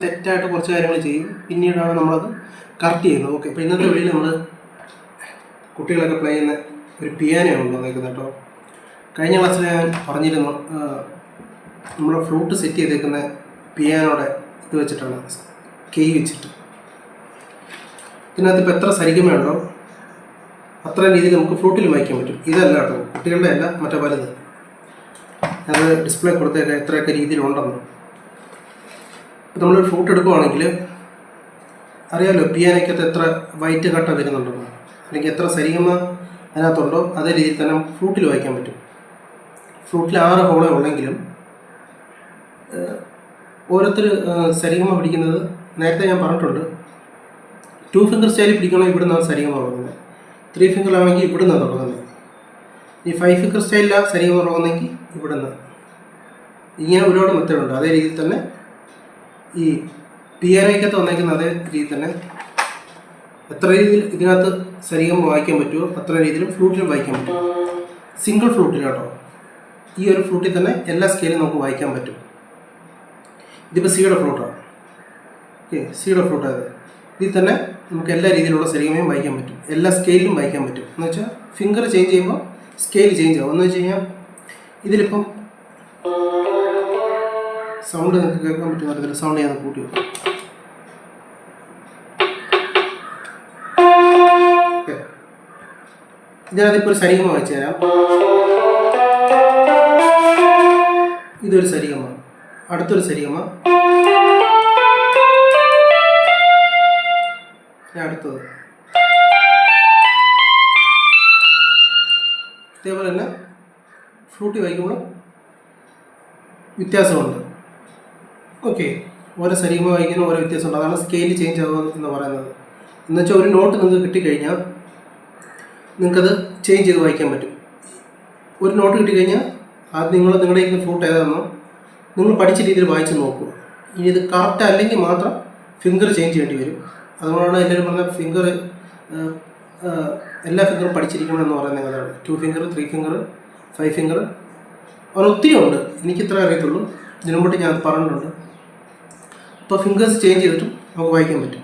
തെറ്റായിട്ട് കുറച്ച് കാര്യങ്ങൾ ചെയ്യും. പിന്നീടാണ് നമ്മളത് കറക്റ്റ് ചെയ്യുന്നത്. ഓക്കെ അപ്പോൾ ഇന്നത്തെ വീഡിയോയിൽ നമ്മൾ കുട്ടികളൊക്കെ പ്ലേ ചെയ്യുന്ന ഒരു പിയാനോ ഉണ്ട് വന്നേക്കുന്നത് കേട്ടോ. കഴിഞ്ഞ ക്ലാസ്സിൽ ഞാൻ പറഞ്ഞിരുന്നു നമ്മൾ ഫ്ലൂട്ട് സെറ്റ് ചെയ്തേക്കുന്ന പിയാനോടെ ഇത് വെച്ചിട്ടാണ് കെയ് വെച്ചിട്ട്. ഇതിനകത്ത് ഇപ്പോൾ എത്ര സരിഗമയുണ്ടോ അത്ര രീതിയിൽ നമുക്ക് ഫ്ലൂട്ടിൽ വായിക്കാൻ പറ്റും. ഇതല്ല കേട്ടോ കുട്ടികളുടെ അല്ല മറ്റേ വലുത്. അത് ഡിസ്പ്ലേ കൊടുത്തേക്കാം എത്രയൊക്കെ രീതിയിലുണ്ടെന്ന്. ഇപ്പം നമ്മളൊരു ഫ്രൂട്ട് എടുക്കുവാണെങ്കിൽ അറിയാലോ പിയാനയ്ക്കകത്ത് എത്ര വൈറ്റ് കട്ട വരുന്നുണ്ടെന്ന് അല്ലെങ്കിൽ എത്ര സരിഗമ അതിനകത്തുണ്ടോ? അതേ രീതിയിൽ തന്നെ ഫ്ലൂട്ടിൽ വായിക്കാൻ പറ്റും. ഫ്രൂട്ടിൽ ആറ് ഹോളേ ഉള്ളെങ്കിലും ഓരോരുത്തർ സരിഗമ പിടിക്കുന്നത് നേരത്തെ ഞാൻ പറഞ്ഞിട്ടുണ്ട്. ടു ഫിംഗർ സ്റ്റൈലിൽ പിടിക്കണമെങ്കിൽ ഇവിടുന്നാണ് സരിഗമ തുടങ്ങുന്നത് ത്രീ ഫിംഗർ ആണെങ്കിൽ ഇവിടുന്നാണ് തുടങ്ങുന്നത് ഈ ഫൈവ് ഫിംഗർ സ്റ്റൈലിലാണ് സരിഗമ തുടങ്ങുന്നതെങ്കിൽ ഇവിടുന്ന് ഇങ്ങനെ ഒരുപാട് മെത്തേഡുണ്ട് അതേ രീതിയിൽ തന്നെ ഈ വന്നേക്കുന്ന അതേ രീതിയിൽ തന്നെ എത്ര രീതിയിൽ ഇതിനകത്ത് ശരീരം വായിക്കാൻ പറ്റുമോ അത്ര രീതിയിലും ഫ്ലൂട്ടിലും വായിക്കാൻ പറ്റും. സിംഗിൾ ഫ്ലൂട്ടിൽ കേട്ടോ. ഈ ഒരു ഫ്ലൂട്ടിൽ തന്നെ എല്ലാ സ്കെയിലും നമുക്ക് വായിക്കാൻ പറ്റും. ഇതിപ്പോൾ സിയുടെ ഫ്ലൂട്ടാണ്. ഓക്കെ സിയുടെ ഫ്ലൂട്ട് അത് ഇതിൽ തന്നെ നമുക്ക് എല്ലാ രീതിയിലുള്ള സരിഗമയും വായിക്കാൻ പറ്റും. എല്ലാ സ്കെയിലും വായിക്കാൻ പറ്റും. എന്ന് വെച്ചാൽ ഫിംഗർ ചേഞ്ച് ചെയ്യുമ്പോൾ സ്കെയിൽ ചേഞ്ച് ആവും. എന്ന് വെച്ച് കഴിഞ്ഞാൽ ഇതിലിപ്പം സൗണ്ട് നിങ്ങൾക്ക് കേൾക്കാൻ പറ്റുന്ന തരത്തിൽ സൗണ്ട് ഞാൻ കൂട്ടി വെക്കും ഇപ്പോൾ ഒരു സരിഗമ വായിച്ചു തരാം. ഇതൊരു സരിഗമ. അടുത്തൊരു സരിഗമ. അടുത്തത്. ഇതേപോലെ തന്നെ ഫ്ലൂട്ടി വായിക്കുമ്പോൾ വ്യത്യാസമുണ്ട്. ഓക്കെ ഓരോ സരീമ വായിക്കുന്ന ഓരോ വ്യത്യാസമുണ്ട് അതാണ് സ്കെയിൽ ചേഞ്ച് ആവുക എന്ന് പറയുന്നത്. എന്ന് വെച്ചാൽ ഒരു നോട്ട് നിങ്ങൾക്ക് കിട്ടിക്കഴിഞ്ഞാൽ നിങ്ങൾക്കത് ചേഞ്ച് ചെയ്ത് വായിക്കാൻ പറ്റും. ഒരു നോട്ട് കിട്ടിക്കഴിഞ്ഞാൽ അത് നിങ്ങൾ നിങ്ങളുടെ ഇരിക്കുന്ന ഫ്രൂട്ട് ഏതാണെന്നോ നിങ്ങൾ പഠിച്ച രീതിയിൽ വായിച്ച് നോക്കുക. ഇനി ഇത് കറക്റ്റ് അല്ലെങ്കിൽ മാത്രം ഫിംഗർ ചേഞ്ച് ചെയ്യേണ്ടി വരും. അതുകൊണ്ടാണ് എല്ലാവരും പറഞ്ഞ ഫിംഗർ എല്ലാ ഫിംഗറും പഠിച്ചിരിക്കണം എന്ന് പറയുന്നത് അതാണ് two finger three finger five finger അങ്ങനെ ഒത്തിരി ഉണ്ട്. എനിക്കിത്ര അറിയത്തുള്ളൂ. ഇതിനു മുമ്പ് ഞാൻ പറഞ്ഞിട്ടുണ്ട്. അപ്പോൾ ഫിംഗേഴ്സ് ചേഞ്ച് ചെയ്തിട്ടും നമുക്ക് വായിക്കാൻ പറ്റും.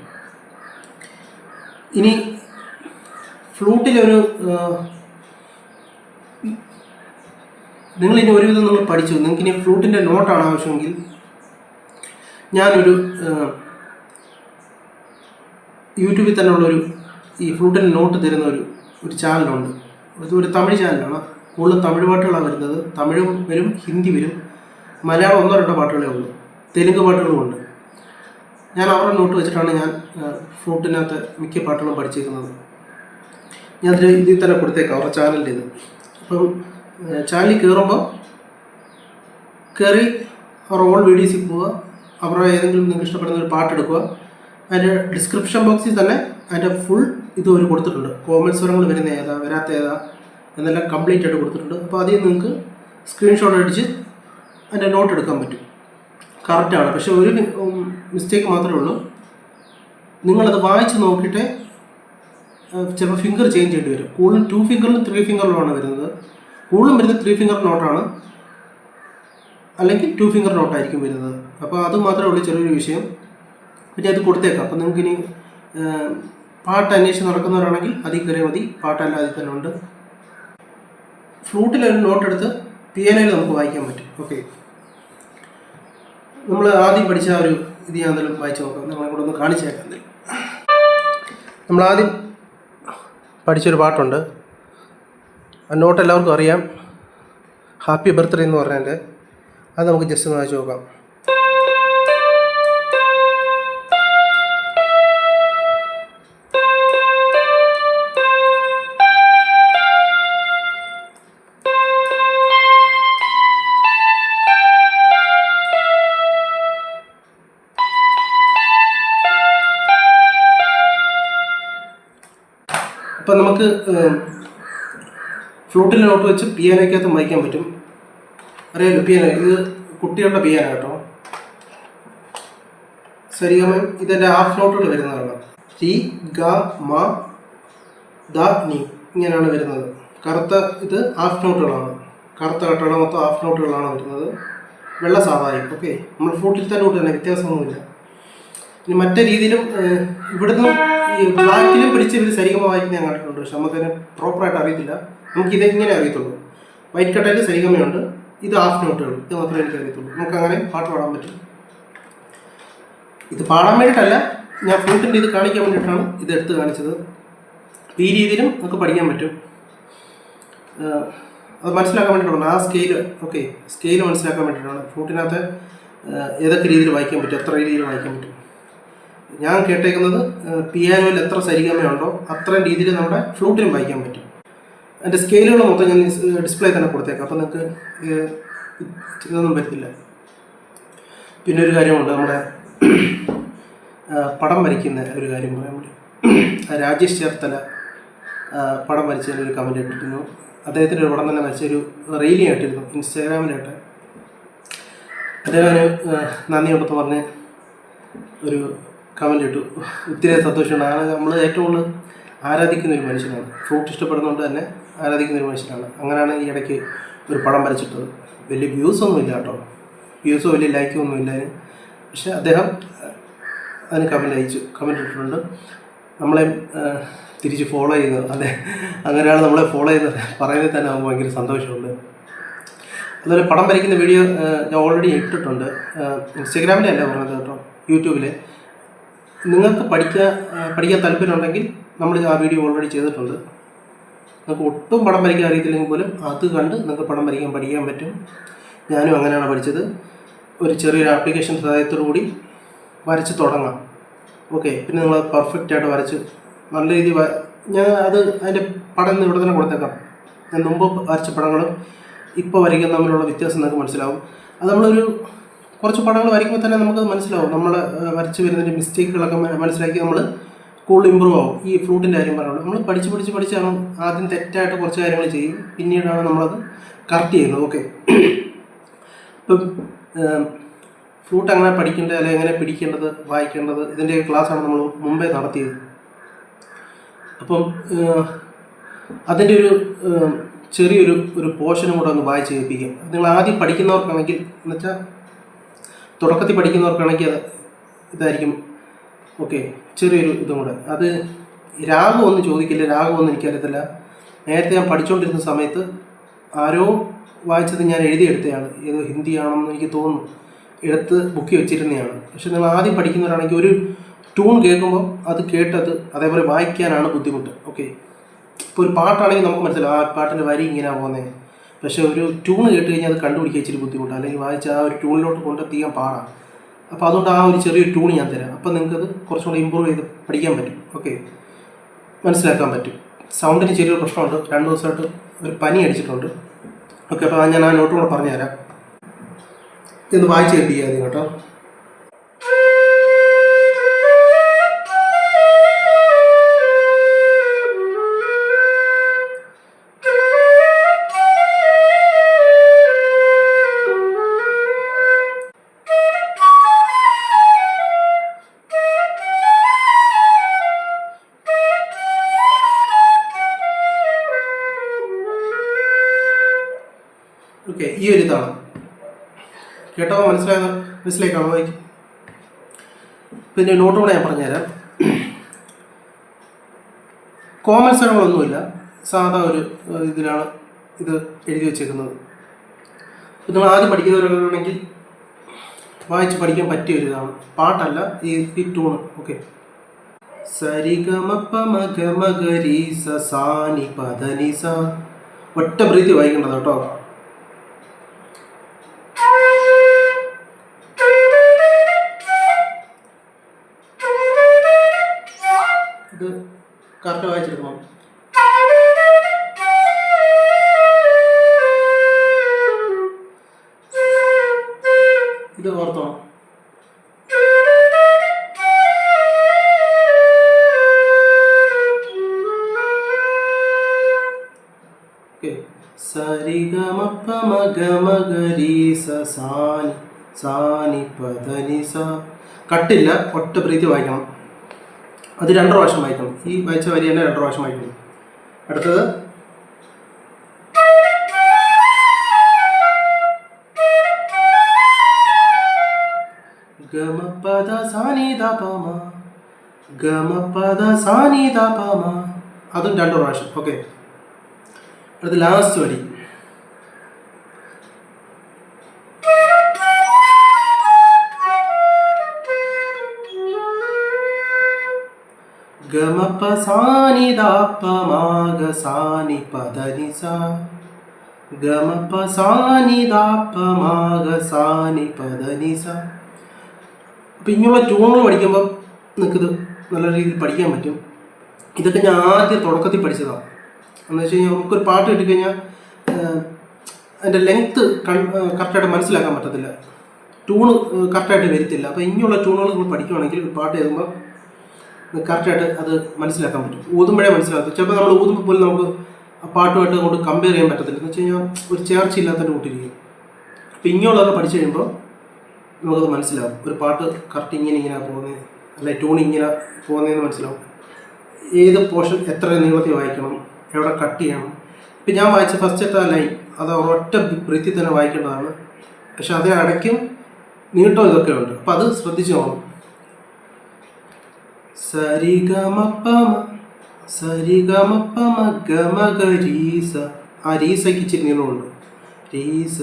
ഇനി ഫ്ലൂട്ടിലൊരു നിങ്ങളിനി ഒരുവിധം നിങ്ങൾ പഠിച്ചു. നിങ്ങൾക്ക് ഇനി ഫ്ലൂട്ടിന്റെ നോട്ടാണ് ആവശ്യമെങ്കിൽ ഞാനൊരു യൂട്യൂബിൽ തന്നെ ഉള്ളൊരു ഈ ഫ്ലൂട്ടിന്റെ നോട്ട് തരുന്ന ഒരു ഒരു ചാനലുണ്ട് ഇത് ഒരു തമിഴ് ചാനലാണ് കൂടുതൽ തമിഴ് പാട്ടുകളാണ് വരുന്നത്. തമിഴും വരും ഹിന്ദി വരും. മലയാളം ഒന്നോ രണ്ടോ പാട്ടുകളേ ഉള്ളൂ. തെലുങ്ക് പാട്ടുകളും ഉണ്ട്. ഞാൻ അവരുടെ നോട്ട് വെച്ചിട്ടാണ് ഞാൻ ഫ്ലൂട്ടിനകത്ത് മിക്ക പാട്ടുകളും പഠിച്ചിരിക്കുന്നത്. ഞാൻ ഇതിൽ ഇതിൽ തന്നെ കൊടുത്തേക്കാം അവരുടെ ചാനലിന്റെ ഇത്. അപ്പം ചാനലിൽ കയറുമ്പോൾ കയറി അവരുടെ ഓൾ വീഡിയോസിൽ പോവുക അവരുടെ ഏതെങ്കിലും നിങ്ങൾക്ക് ഇഷ്ടപ്പെടുന്ന ഒരു പാട്ട് എടുക്കുക. അതിന്റെ ഡിസ്ക്രിപ്ഷൻ ബോക്സിൽ തന്നെ അതിന്റെ ഫുൾ ഇത് അവർ കൊടുത്തിട്ടുണ്ട്. കോമൺ സ്വരങ്ങൾ വരുന്ന ഏതാ വരാത്ത ഏതാ എന്നെല്ലാം കംപ്ലീറ്റ് ആയിട്ട് കൊടുത്തിട്ടുണ്ട്. അപ്പോൾ അതിൽ നിങ്ങൾക്ക് സ്ക്രീൻഷോട്ട് അടിച്ച് അതിന്റെ നോട്ട് എടുക്കാൻ പറ്റും. കറക്റ്റാണ് പക്ഷേ ഒരു മിസ്റ്റേക്ക് മാത്രമേ ഉള്ളൂ. നിങ്ങളത് വായിച്ച് നോക്കിയിട്ട് ചിലപ്പോൾ ഫിംഗർ ചേഞ്ച് ചെയ്യേണ്ടി വരും. കൂടുതലും ടു ഫിംഗറിലും ത്രീ ഫിംഗറിലുമാണ് വരുന്നത്. കൂടുതലും വരുന്നത് ത്രീ ഫിംഗർ നോട്ടാണ് അല്ലെങ്കിൽ ടു ഫിംഗർ നോട്ടായിരിക്കും വരുന്നത്. അപ്പോൾ അത് മാത്രമേ ഉള്ളൂ ചെറിയൊരു വിഷയം. പിന്നെ അത് കൊടുത്തേക്കാം. അപ്പോൾ നിങ്ങൾക്ക് ഇനി പാട്ട് അന്വേഷിച്ച് നടക്കുന്നവരാണെങ്കിൽ അതിൽ കയറിയാൽ മതി. പാട്ടല്ലാതെ തന്നെ ഉണ്ട്. ഫ്ലൂട്ടിൽ ഒരു നോട്ട് എടുത്ത് പിയാനോയിൽ നമുക്ക് വായിക്കാൻ പറ്റും. ഓക്കെ നമ്മൾ ആദ്യം പഠിച്ച ആ ഒരു ഇത് ഞാൻ എന്തെങ്കിലും വായിച്ച് നോക്കാം. നിങ്ങളെ കൂടെ ഒന്ന് കാണിച്ചേക്കാം എന്തെങ്കിലും നമ്മൾ ആദ്യം പഠിച്ചൊരു പാട്ടുണ്ട്. ആ നോട്ട് എല്ലാവർക്കും അറിയാം. ഹാപ്പി ബർത്ത്ഡേ എന്ന് പറഞ്ഞതിന്റെ. അത് നമുക്ക് ജസ്റ്റ് ഒന്ന് വായിച്ച് നോക്കാം. അപ്പം നമുക്ക് ഫ്ലൂട്ടിന്റെ നോട്ട് വെച്ച് പിയാനോയ്ക്കകത്ത് വായിക്കാൻ പറ്റും. അറിയാലോ പിയാനോ ഇത് കുട്ടികളുടെ പിയാനോ കേട്ടോ. സരിഗമ ഇതിന്റെ ഹാഫ് നോട്ടുകൾ വരുന്നതാണ്. സി ഗ മ ദ നി ഇങ്ങനെയാണ് വരുന്നത്. കറുത്ത ഇത് ഹാഫ് നോട്ടുകളാണ് കറുത്ത കട്ടകള മൊത്തം ഹാഫ് നോട്ടുകളാണ് വരുന്നത്. വെള്ള സാധായും ഓക്കെ. നമ്മൾ ഫ്ലൂട്ടിൽ തന്നെ തന്നെ വ്യത്യാസമൊന്നുമില്ല. ഇനി മറ്റേ രീതിയിലും ഇവിടുന്ന് ഈ ബ്ലാക്കിലും പിടിച്ച് ഇവർ സരിഗമ വായിക്കുന്ന ഞാൻ കണ്ടിട്ടുണ്ട്. പക്ഷെ നമുക്കതിനെ പ്രോപ്പറായിട്ട് അറിയത്തില്ല. നമുക്ക് ഇങ്ങനെ അറിയത്തുള്ളൂ. വൈറ്റ് കട്ടയിൽ സരിഗമയുണ്ട്. ഇത് ഹാഫ് നോട്ടുകൾ ഇത് മാത്രമേ എനിക്ക് അറിയത്തുള്ളൂ. നമുക്ക് അങ്ങനെ പാട്ട് പാടാൻ പറ്റും. ഇത് പാടാൻ വേണ്ടിയിട്ടല്ല ഞാൻ ഫ്ലൂട്ടിന്റെ ഇത് കാണിക്കാൻ വേണ്ടിയിട്ടാണ് ഇത് എടുത്ത് കാണിച്ചത്. ഈ രീതിയിലും നമുക്ക് പഠിക്കാൻ പറ്റും. അത് മനസ്സിലാക്കാൻ വേണ്ടിയിട്ടാണ് ആ സ്കെയിൽ ഓക്കെ സ്കെയിൽ മനസ്സിലാക്കാൻ വേണ്ടിയിട്ടാണ്. ഫ്ലൂട്ടിനകത്ത് ഏതൊക്കെ രീതിയിൽ വായിക്കാൻ പറ്റും? എത്ര രീതിയിൽ വായിക്കാൻ പറ്റും? ഞാൻ കേട്ടേക്കുന്നത് പിയാനോയിൽ എത്ര സരിഗമയുണ്ടോ അത്രയും രീതിയിൽ നമ്മുടെ ഫ്ലൂട്ടിലും വായിക്കാൻ പറ്റും. അതിന്റെ സ്കെയിലുകൾ മൊത്തം ഞാൻ ഡിസ്പ്ലേ തന്നെ കൊടുത്തേക്കാം. അപ്പോൾ നിങ്ങൾക്ക് ഇതൊന്നും പറ്റില്ല. പിന്നെ ഒരു കാര്യമുണ്ട് നമ്മുടെ പടം വരയ്ക്കുന്ന ഒരു കാര്യം പറയാൻ വേണ്ടി. രാജേഷ് ചേർത്തല പടം വരച്ചതിൽ ഒരു കമന്റ് ഇട്ടിരുന്നു. അദ്ദേഹത്തിന്റെ ഒരു പടം തന്നെ വരച്ച ഒരു റീലിംഗ് ആയിട്ടിരുന്നു ഇൻസ്റ്റാഗ്രാമിലായിട്ട്. അദ്ദേഹം നന്ദിയോടൊത്ത് പറഞ്ഞ് ഒരു കമന്റ് ഇട്ടു. ഒത്തിരി സന്തോഷമുണ്ട് ആണ് നമ്മൾ ഏറ്റവും കൂടുതൽ ആരാധിക്കുന്ന ഒരു മനുഷ്യനാണ്. ഫ്രൂട്ട് ഇഷ്ടപ്പെടുന്നതുകൊണ്ട് തന്നെ ആരാധിക്കുന്ന ഒരു മനുഷ്യനാണ്. അങ്ങനെയാണ് ഈ ഇടയ്ക്ക് ഒരു പടം വരച്ചിട്ടത്. വലിയ വ്യൂസ് ഒന്നും ഇല്ല കേട്ടോ. വ്യൂസോ വലിയ ലൈക്കും ഒന്നും ഇല്ല പക്ഷെ അദ്ദേഹം അതിന് കമന്റ് അയച്ചു. കമന്റ് ഇട്ടിട്ടുണ്ട്. നമ്മളെ തിരിച്ച് ഫോളോ ചെയ്യുന്നത്. അതെ. അങ്ങനെയാണ് നമ്മളെ ഫോളോ ചെയ്യുന്നത്. പറയുന്നത് തന്നെ നമുക്ക് ഭയങ്കര സന്തോഷമുണ്ട്. അതുപോലെ പടം വരയ്ക്കുന്ന വീഡിയോ ഞാൻ ഓൾറെഡി ഇട്ടിട്ടുണ്ട്. ഇൻസ്റ്റഗ്രാമിലല്ല പറഞ്ഞത് കേട്ടോ? യൂട്യൂബിൽ നിങ്ങൾക്ക് പഠിക്കാൻ പഠിക്കാൻ താല്പര്യമുണ്ടെങ്കിൽ നമ്മൾ ആ വീഡിയോ ഓൾറെഡി ചെയ്തിട്ടുണ്ട്. നിങ്ങൾക്ക് ഒട്ടും പടം വരയ്ക്കാൻ അറിയത്തില്ലെങ്കിൽ പോലും അത് കണ്ട് നിങ്ങൾക്ക് പടം വരയ്ക്കാൻ പഠിക്കാൻ പറ്റും. ഞാനും അങ്ങനെയാണ് പഠിച്ചത്. ഒരു ചെറിയൊരു ആപ്ലിക്കേഷൻ സഹായത്തോടു കൂടി വരച്ച് തുടങ്ങാം. ഓക്കെ പിന്നെ നിങ്ങൾ പെർഫെക്റ്റ് ആയിട്ട് വരച്ച് നല്ല രീതിയിൽ ഞാൻ അത് അതിന്റെ പടം ഇവിടെ തന്നെ കൊടുത്തേക്കാം. ഞാൻ മുമ്പ് വരച്ച പടങ്ങളും ഇപ്പോൾ വരയ്ക്കുന്ന തമ്മിലുള്ള വ്യത്യാസം നിങ്ങൾക്ക് മനസ്സിലാവും. അത് നമ്മളൊരു കുറച്ച് പടങ്ങൾ വരയ്ക്കുമ്പോൾ തന്നെ നമുക്ക് മനസ്സിലാവും. നമ്മൾ വരച്ച് വരുന്നതിന്റെ മിസ്റ്റേക്കുകളൊക്കെ മനസ്സിലാക്കി നമ്മൾ കൂടുതൽ ഇമ്പ്രൂവ് ആവും. ഈ ഫ്ലൂട്ടിന്റെ കാര്യം പറയുള്ളൂ നമ്മൾ പഠിച്ച് പഠിച്ച് പഠിച്ചാണ് ആദ്യം തെറ്റായിട്ട് കുറച്ച് കാര്യങ്ങൾ ചെയ്യും. പിന്നീടാണ് നമ്മളത് കറക്റ്റ് ചെയ്യുന്നത്. ഓക്കെ ഇപ്പം ഫ്ലൂട്ട് എങ്ങനെ പഠിക്കേണ്ടത് അല്ലെങ്കിൽ എങ്ങനെ പിടിക്കേണ്ടത് വായിക്കേണ്ടത് ഇതിന്റെ ക്ലാസ്സാണ് നമ്മൾ മുമ്പേ നടത്തിയത്. അപ്പം അതിന്റെ ഒരു ചെറിയൊരു ഒരു പോർഷനും കൂടെ ഒന്ന് വായിച്ച് കേൾപ്പിക്കാം. നിങ്ങൾ ആദ്യം പഠിക്കുന്നവർക്കാണെങ്കിൽ എന്നുവെച്ചാൽ തുടക്കത്തിൽ പഠിക്കുന്നവർക്കാണെങ്കിൽ അത് ഇതായിരിക്കും. ഓക്കെ ചെറിയൊരു ഇതും കൂടെ. അത് രാഗം ഒന്നും ചോദിക്കില്ല രാഗം ഒന്നും എനിക്കറിയത്തില്ല. നേരത്തെ ഞാൻ പഠിച്ചുകൊണ്ടിരുന്ന സമയത്ത് ആരോ വായിച്ചത് ഞാൻ എഴുതിയെടുത്തതാണ് ഏതോ ഹിന്ദിയാണെന്ന് എനിക്ക് തോന്നുന്നു. എടുത്ത് ബുക്കി വെച്ചിരുന്നതാണ് പക്ഷെ നിങ്ങൾ ആദ്യം പഠിക്കുന്നവരാണെങ്കിൽ ഒരു ട്യൂൺ കേൾക്കുമ്പോൾ അത് കേട്ടത് അതേപോലെ വായിക്കാനാണ് ബുദ്ധിമുട്ട്. ഓക്കെ ഇപ്പോൾ ഒരു പാട്ടാണെങ്കിൽ നമുക്ക് മനസ്സിലാവും ആ പാട്ടിന്റെ വരി ഇങ്ങനെയാണ് പോകുന്നത് പക്ഷേ ഒരു ട്യൂൺ കേട്ട് കഴിഞ്ഞാൽ അത് കണ്ടുപിടിക്കാൻ ഇച്ചിരി ബുദ്ധിമുട്ടാണ് അല്ലെങ്കിൽ വായിച്ച് ആ ഒരു ട്യൂണിലോട്ട് കൊണ്ടെത്തിക്കാൻ പാടാണ് അപ്പോൾ അതുകൊണ്ട് ആ ഒരു ചെറിയ ട്യൂൺ ഞാൻ തരാം. അപ്പോൾ നിങ്ങൾക്കത് കുറച്ചും കൂടി ഇമ്പ്രൂവ് ചെയ്ത് പഠിക്കാൻ പറ്റും. ഓക്കെ മനസ്സിലാക്കാൻ പറ്റും. സൗണ്ടിന് ചെറിയൊരു പ്രശ്നമുണ്ട്. രണ്ട് ദിവസമായിട്ട് ഒരു പനി അടിച്ചിട്ടുണ്ട്. ഓക്കെ അപ്പോൾ ഞാൻ ആ നോട്ടുകൂടെ പറഞ്ഞുതരാം. ഇത് വായിച്ച് ആദ്യം കേട്ടോ. ഈ ഒരു ഇതാണ് കേട്ടോ? മനസ്സിലായത് മനസ്സിലേക്കാണോ വായിക്കും. പിന്നെ നോട്ട് കൂടെ ഞാൻ പറഞ്ഞുതരാം. കോമൺ സ്വരങ്ങളൊന്നുമില്ല സാധാ ഒരു ഇതിലാണ് ഇത് എഴുതി വെച്ചേക്കുന്നത്. ഇത് നിങ്ങൾ ആദ്യം പഠിക്കുന്നവരാണെങ്കിൽ വായിച്ച് പഠിക്കാൻ പറ്റിയ ഒരു ഇതാണ്. പാട്ടല്ല ഈ ഈ ട്യൂണ് ഓക്കെ സരിഗമപ്പമഗമഗരി മഗ മഗരി സ സാനി പദനി സ ഒറ്റ പ്രീതി വായിക്കേണ്ടത് കേട്ടോ. ഇത് കറക്റ്റ് വായിച്ചെടുക്കണം ഇത് ഓർത്തോണം ഓക്കെ സരിഗമപ്പ മഗ മഗരി സ സാനി സാനി പദനി സ കട്ടില്ല ഒറ്റ പ്രീതി വായിക്കണം അത് രണ്ട് പ്രാവശ്യം വായിക്കണം. ഈ വായിച്ച വരി തന്നെ രണ്ട് പ്രാവശ്യം വായിക്കണം. അടുത്തത്. അതും രണ്ടു പ്രാവശ്യം. ഓക്കെ അടുത്ത ലാസ്റ്റ് വരി. ഗമപ സാനി ദാപ മാഗ സാനി പദനി സാ ഗമപ സാനി ദാപ മാഗ സാനി പദനി സാ അപ്പം ഇങ്ങനെയുള്ള ട്യൂണുകൾ പഠിക്കുമ്പോൾ നിങ്ങൾക്കിത് നല്ല രീതിയിൽ പഠിക്കാൻ പറ്റും. ഇതൊക്കെ ഞാൻ ആദ്യം തുടക്കത്തിൽ പഠിച്ചതാണ് എന്ന് വെച്ച് കഴിഞ്ഞാൽ നമുക്കൊരു പാട്ട് കിട്ടിക്കഴിഞ്ഞാൽ അതിന്റെ ലെങ്ത്ത് കറക്റ്റായിട്ട് മനസ്സിലാക്കാൻ പറ്റത്തില്ല. ട്യൂണ് കറക്റ്റായിട്ട് വരത്തില്ല. അപ്പോൾ ഇങ്ങനെയുള്ള ട്യൂണുകൾ നിങ്ങൾ പഠിക്കുവാണെങ്കിൽ ഒരു പാട്ട് എഴുതുമ്പോൾ കറക്റ്റായിട്ട് അത് മനസ്സിലാക്കാൻ പറ്റും. ഊതുമ്പോഴേ മനസ്സിലാക്കും ചിലപ്പോൾ നമ്മൾ ഊതുമ്പോൾ പോലും നമുക്ക് പാട്ടുമായിട്ട് അങ്ങോട്ട് കമ്പയർ ചെയ്യാൻ പറ്റത്തില്ല. എന്ന് വെച്ച് കഴിഞ്ഞാൽ ഒരു ചേർച്ച ഇല്ലാത്തതിന്റെ കൂട്ടിരിക്കും അപ്പം ഇങ്ങനെയുള്ളതൊക്കെ പഠിച്ചു കഴിയുമ്പോൾ നമുക്കത് മനസ്സിലാവും. ഒരു പാട്ട് കറക്റ്റ് ഇങ്ങനെ ഇങ്ങനെ പോകുന്നത് അല്ലെ ട്യൂൺ ഇങ്ങനെ പോകുന്നതെന്ന് മനസ്സിലാവും. ഏത് പോർഷൻ എത്ര നീളത്തിൽ വായിക്കണം എവിടെ കട്ട് ചെയ്യണം. ഇപ്പം ഞാൻ വായിച്ച ഫസ്റ്റത്തെ ലൈൻ അത് ഒരൊറ്റ ബ്രീത്തിൽ തന്നെ വായിക്കേണ്ടതാണ്. പക്ഷെ അതിനിടയ്ക്കും നീട്ടം ഇതൊക്കെ ഉണ്ട്. അപ്പം അത് ശ്രദ്ധിച്ചു പോകണം സരിഗമപ്പമ സരിഗമപ്പമ ഗമഗരീസ. ആ രീസയ്ക്ക് ഇച്ചിരി നീളമുണ്ട്. രീസ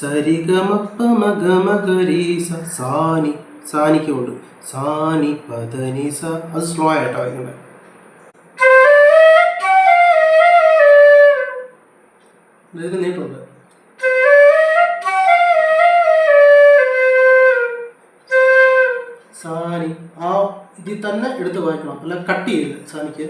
സരിഗമപ്പമ ഗമഗരീസ. സാനി സാനിക്കുണ്ട്. സാനി പദനിസ അത് സ്ലോ ആയിട്ടോ ഇങ്ങനെ നീട്ടുണ്ട്. സാനി ആ ഇതിൽ തന്നെ എടുത്ത് വായിക്കണം. അല്ല കട്ട് ചെയ്ത് സാനിക്ക്.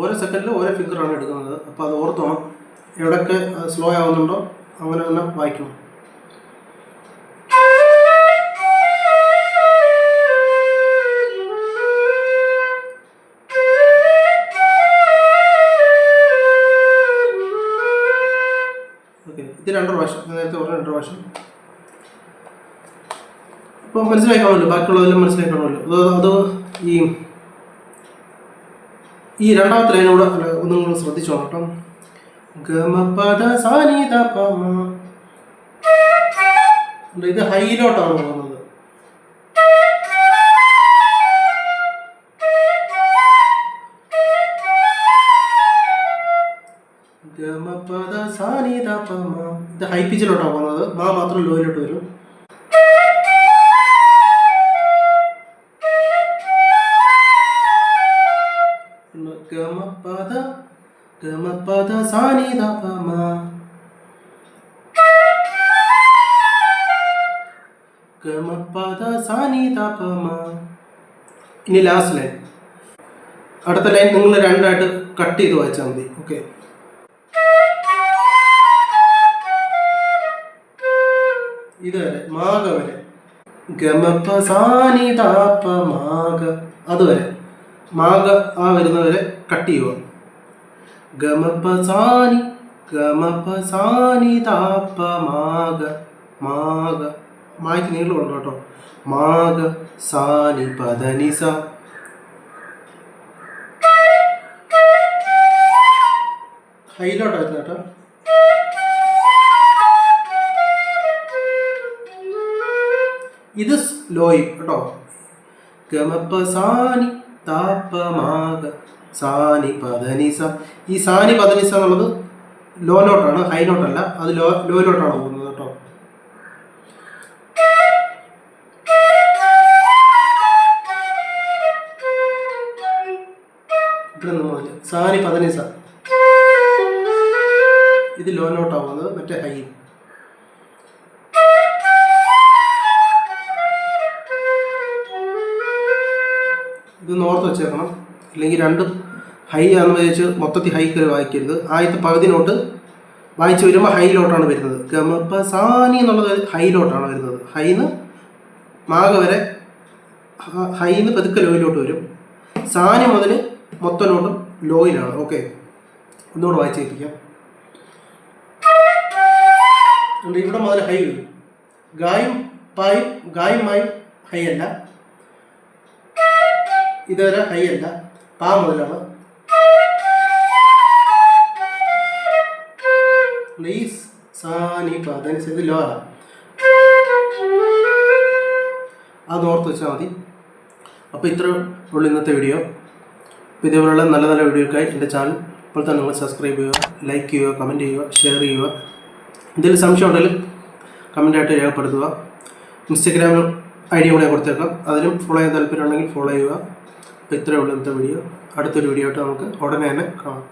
ഓരോ സെക്കൻഡിൽ ഓരോ ഫിഗറാണ് എടുക്കുന്നത്. അപ്പോൾ അത് ഓർത്തോണം. എവിടെയൊക്കെ സ്ലോ ആവുന്നുണ്ടോ അങ്ങനെ തന്നെ വായിക്കണം. ഇത് രണ്ട് പ്രാവശ്യം നേരത്തെ പറഞ്ഞ രണ്ട് പ്രാവശ്യം. അപ്പോൾ മനസ്സിലായി കാണുമല്ലോ ബാക്കിയുള്ളതെല്ലാം മനസ്സിലായി കാണുമല്ലോ അത് ഈ ഈ രണ്ടാമത്തെ ലൈനോട് അല്ല ഒന്നും നിങ്ങൾ ശ്രദ്ധിച്ചു കേട്ടോ. ഗമപദ സാനിത പമ. ഇത് ഹൈയിലോട്ടാണ് പോകുന്നത് ഇത് ഹൈ പിച്ചിലോട്ടാണ് പോകുന്നത്. മാ മാത്രം ലോയിലോട്ട് വരും. ഗമപദ ഗമപദ ഗമപദ ഇനി ലാസ്റ്റ് ലൈൻ അടുത്ത ലൈൻ നിങ്ങൾ രണ്ടായിട്ട് കട്ട് ചെയ്ത് വായിച്ചാൽ മതി. ഓക്കെ ഇത് വരെ മാഗ വരെ ഗമപ്പ സാനിതാപ മാഗ അതുവരെ മാഗ ആ വരുന്നവരെ കട്ട് ചെയ്യുക ഗമപ സാനി ഗമപ സാനിതാപ മാഗ. മാഗ മായ്ക്ക് നീളമുണ്ട് കേട്ടോ. മാഗ സാനി പദനിസ. ഹൈലോട്ടായിരുന്നു കേട്ടോ. ഇത് ലോയി കേട്ടോ. ഗമപ്പ സാനി താപമാക സാനി പദനിസ. ഈ സാനി പദനിസ എന്നുള്ളത് ലോ നോട്ടാണ് ഹൈ നോട്ടല്ല അത് ലോ ലോയിലോട്ടാണ് പോകുന്നത് കേട്ടോ. സാനി പതനിസ ഇത് ലോ നോട്ടാവുന്നത് മറ്റേ ഹൈ. ഇത് നോർത്ത് വെച്ചേക്കണം. അല്ലെങ്കിൽ രണ്ട് ഹൈ ആണെന്ന് വിചാരിച്ച് മൊത്തത്തിൽ ഹൈ കയറി വായിക്കരുത്. ആദ്യത്തെ പകുതി നോട്ട് വായിച്ച് വരുമ്പോൾ ഹൈയിലോട്ടാണ് വരുന്നത്. ഗമപ്പ സാനി എന്നുള്ളത് ഹൈയിലോട്ടാണ് വരുന്നത്. ഹൈന്ന് മാഗ വരെ ഹൈന്ന് പതുക്കെ ലോയിലോട്ട് വരും. സാനി മുതൽ മൊത്തം നോട്ടും ലോയിലാണ് ഓക്കെ ഒന്നുകൂടെ വായിച്ച് കേൾപ്പിക്കാം. ഇവിടെ മുതൽ ഹൈ വരും. ഗായും പായും ഗായും മായും ഹൈ അല്ല. ഇതുവരെ ഹൈ അല്ല. പാ മുതലാണ് പ്ലീസ് സാനി പാ ലോ അത് ഓർത്ത് വെച്ചാൽ മതി. അപ്പോൾ ഇത്ര ഉള്ളൂ ഇന്നത്തെ വീഡിയോ അപ്പോൾ ഇതേപോലുള്ള നല്ല നല്ല വീഡിയോക്കായി എന്റെ ചാനൽ ഇപ്പോൾ തന്നെ നിങ്ങൾ സബ്സ്ക്രൈബ് ചെയ്യുക ലൈക്ക് ചെയ്യുക കമന്റ് ചെയ്യുക ഷെയർ ചെയ്യുക. എന്തെങ്കിലും സംശയം ഉണ്ടെങ്കിൽ കമന്റായിട്ട് രേഖപ്പെടുത്തുക. ഇൻസ്റ്റഗ്രാമിൽ ഐ ഡി കൂടെ കൊടുത്തേക്കാം. അതിലും ഫോളോ ചെയ്യാൻ താല്പര്യം ഉണ്ടെങ്കിൽ ഫോളോ ചെയ്യുക. അപ്പോൾ ഇത്രയേ ഉള്ളൂ ഇന്നത്തെ വീഡിയോ അടുത്തൊരു വീഡിയോ ആയിട്ട് നമുക്ക് ഉടനെ തന്നെ കാണാം.